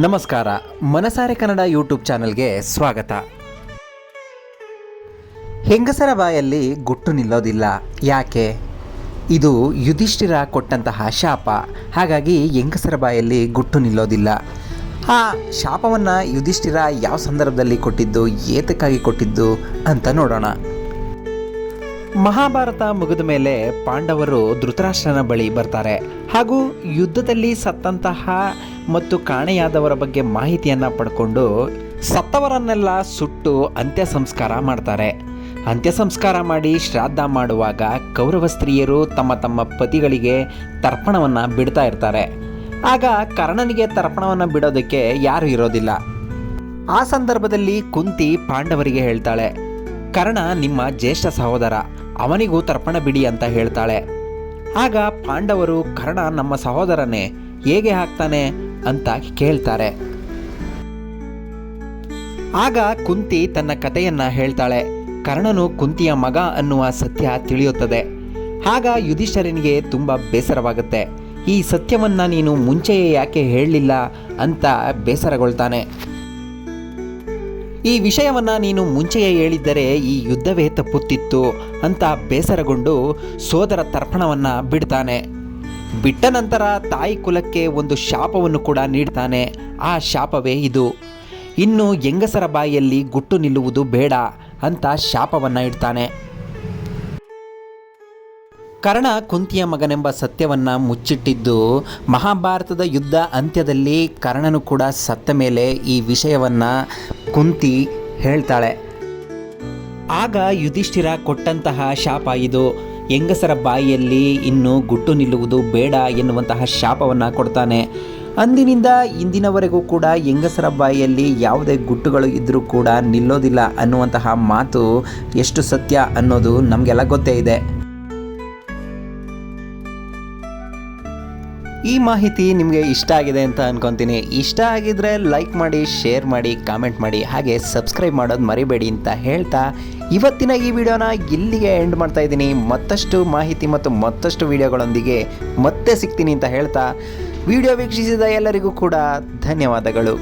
ನಮಸ್ಕಾರ, ಮನಸಾರೆ ಕನ್ನಡ ಯೂಟ್ಯೂಬ್ ಚಾನಲ್ಗೆ ಸ್ವಾಗತ. ಹೆಂಗಸರ ಬಾಯಲ್ಲಿ ಗುಟ್ಟು ನಿಲ್ಲೋದಿಲ್ಲ. ಯಾಕೆ? ಇದು ಯುಧಿಷ್ಠಿರ ಕೊಟ್ಟಂತಹ ಶಾಪ. ಹಾಗಾಗಿ ಹೆಂಗಸರ ಬಾಯಲ್ಲಿ ಗುಟ್ಟು ನಿಲ್ಲೋದಿಲ್ಲ. ಆ ಶಾಪವನ್ನು ಯುಧಿಷ್ಠಿರ ಯಾವ ಸಂದರ್ಭದಲ್ಲಿ ಕೊಟ್ಟಿದ್ದು, ಏತಕ್ಕಾಗಿ ಕೊಟ್ಟಿದ್ದು ಅಂತ ನೋಡೋಣ. ಮಹಾಭಾರತ ಮುಗಿದ ಮೇಲೆ ಪಾಂಡವರು ಧೃತರಾಷ್ಟ್ರನ ಬಳಿ ಬರ್ತಾರೆ. ಹಾಗೂ ಯುದ್ಧದಲ್ಲಿ ಸತ್ತಂತಹ ಮತ್ತು ಕಾಣೆಯಾದವರ ಬಗ್ಗೆ ಮಾಹಿತಿಯನ್ನು ಪಡ್ಕೊಂಡು ಸತ್ತವರನ್ನೆಲ್ಲ ಸುಟ್ಟು ಅಂತ್ಯ ಸಂಸ್ಕಾರ ಮಾಡ್ತಾರೆ. ಅಂತ್ಯ ಸಂಸ್ಕಾರ ಮಾಡಿ ಶ್ರಾದ್ದ ಮಾಡುವಾಗ ಕೌರವ ಸ್ತ್ರೀಯರು ತಮ್ಮ ತಮ್ಮ ಪತಿಗಳಿಗೆ ತರ್ಪಣವನ್ನು ಬಿಡ್ತಾ ಇರ್ತಾರೆ. ಆಗ ಕರ್ಣನಿಗೆ ತರ್ಪಣವನ್ನು ಬಿಡೋದಕ್ಕೆ ಯಾರು ಇರೋದಿಲ್ಲ. ಆ ಸಂದರ್ಭದಲ್ಲಿ ಕುಂತಿ ಪಾಂಡವರಿಗೆ ಹೇಳ್ತಾಳೆ, ಕರ್ಣ ನಿಮ್ಮ ಜ್ಯೇಷ್ಠ ಸಹೋದರ, ಅವನಿಗೂ ತರ್ಪಣ ಬಿಡಿ ಅಂತ ಹೇಳ್ತಾಳೆ. ಆಗ ಪಾಂಡವರು, ಕರ್ಣ ನಮ್ಮ ಸಹೋದರನೇ, ಹೇಗೆ ಹಾಕ್ತಾನೆ? ಅಂತ ಕೇಳ್ತಾರೆ. ಆಗ ಕುಂತಿ ತನ್ನ ಕಥೆಯನ್ನ ಹೇಳ್ತಾಳೆ. ಕರ್ಣನು ಕುಂತಿಯ ಮಗ ಅನ್ನುವ ಸತ್ಯ ತಿಳಿಯುತ್ತದೆ. ಆಗ ಯುಧಿಷ್ಠರನಿಗೆ ತುಂಬ ಬೇಸರವಾಗುತ್ತೆ. ಈ ಸತ್ಯವನ್ನ ನೀನು ಮುಂಚೆಯೇ ಯಾಕೆ ಹೇಳಲಿಲ್ಲ ಅಂತ ಬೇಸರಗೊಳ್ತಾನೆ. ಈ ವಿಷಯವನ್ನ ನೀನು ಮುಂಚೆಯೇ ಹೇಳಿದ್ದರೆ ಈ ಯುದ್ಧವೇ ತಪ್ಪುತ್ತಿತ್ತು ಅಂತ ಬೇಸರಗೊಂಡು ಸೋದರ ತರ್ಪಣವನ್ನ ಬಿಡ್ತಾನೆ. ಬಿಟ್ಟ ನಂತರ ತಾಯಿ ಕುಲಕ್ಕೆ ಒಂದು ಶಾಪವನ್ನು ಕೂಡ ನೀಡ್ತಾನೆ. ಆ ಶಾಪವೇ ಇದು. ಇನ್ನು ಹೆಂಗಸರ ಬಾಯಿಯಲ್ಲಿ ಗುಟ್ಟು ನಿಲ್ಲುವುದು ಬೇಡ ಅಂತ ಶಾಪವನ್ನು ಇಡ್ತಾನೆ. ಕರ್ಣ ಕುಂತಿಯ ಮಗನೆಂಬ ಸತ್ಯವನ್ನ ಮುಚ್ಚಿಟ್ಟಿದ್ದು ಮಹಾಭಾರತದ ಯುದ್ಧ ಅಂತ್ಯದಲ್ಲಿ ಕರ್ಣನು ಕೂಡ ಸತ್ತ ಮೇಲೆ ಈ ವಿಷಯವನ್ನು ಕುಂತಿ ಹೇಳ್ತಾಳೆ. ಆಗ ಯುಧಿಷ್ಠಿರ ಕೊಟ್ಟಂತಹ ಶಾಪ ಇದು. ಹೆಂಗಸರ ಬಾಯಿಯಲ್ಲಿ ಇನ್ನು ಗುಟ್ಟು ನಿಲ್ಲುವುದು ಬೇಡ ಎನ್ನುವಂತಹ ಶಾಪವನ್ನು ಕೊಡ್ತಾನೆ. ಅಂದಿನಿಂದ ಇಂದಿನವರೆಗೂ ಕೂಡ ಹೆಂಗಸರ ಬಾಯಿಯಲ್ಲಿ ಯಾವುದೇ ಗುಟ್ಟುಗಳು ಇದ್ದರೂ ಕೂಡ ನಿಲ್ಲೋದಿಲ್ಲ ಅನ್ನುವಂತಹ ಮಾತು ಎಷ್ಟು ಸತ್ಯ ಅನ್ನೋದು ನಮಗೆಲ್ಲ ಗೊತ್ತೇ ಇದೆ. ಈ ಮಾಹಿತಿ ನಿಮಗೆ ಇಷ್ಟ ಆಗಿದೆ ಅಂತ ಅನ್ಕೊತೀನಿ. ಇಷ್ಟ ಆಗಿದ್ರೆ ಲೈಕ್ ಮಾಡಿ ಶೇರ್ ಮಾಡಿ ಕಾಮೆಂಟ್ ಮಾಡಿ, ಹಾಗೆ ಸಬ್ಸ್ಕ್ರೈಬ್ ಮಾಡೋದು ಮರಿಬೇಡಿ ಅಂತ ಹೇಳ್ತಾ ಇವತ್ತಿನ ಈ ವಿಡಿಯೋನ ಇಲ್ಲಿಗೆ ಎಂಡ್ ಮಾಡ್ತಾ ಇದ್ದೀನಿ. ಮತ್ತಷ್ಟು ಮಾಹಿತಿ ಮತ್ತು ಮತ್ತಷ್ಟು ವಿಡಿಯೋಗಳೊಂದಿಗೆ ಮತ್ತೆ ಸಿಗ್ತೀನಿ ಅಂತ ಹೇಳ್ತಾ. ವಿಡಿಯೋ ವೀಕ್ಷಿಸಿದ ಎಲ್ಲರಿಗೂ ಕೂಡ ಧನ್ಯವಾದಗಳು.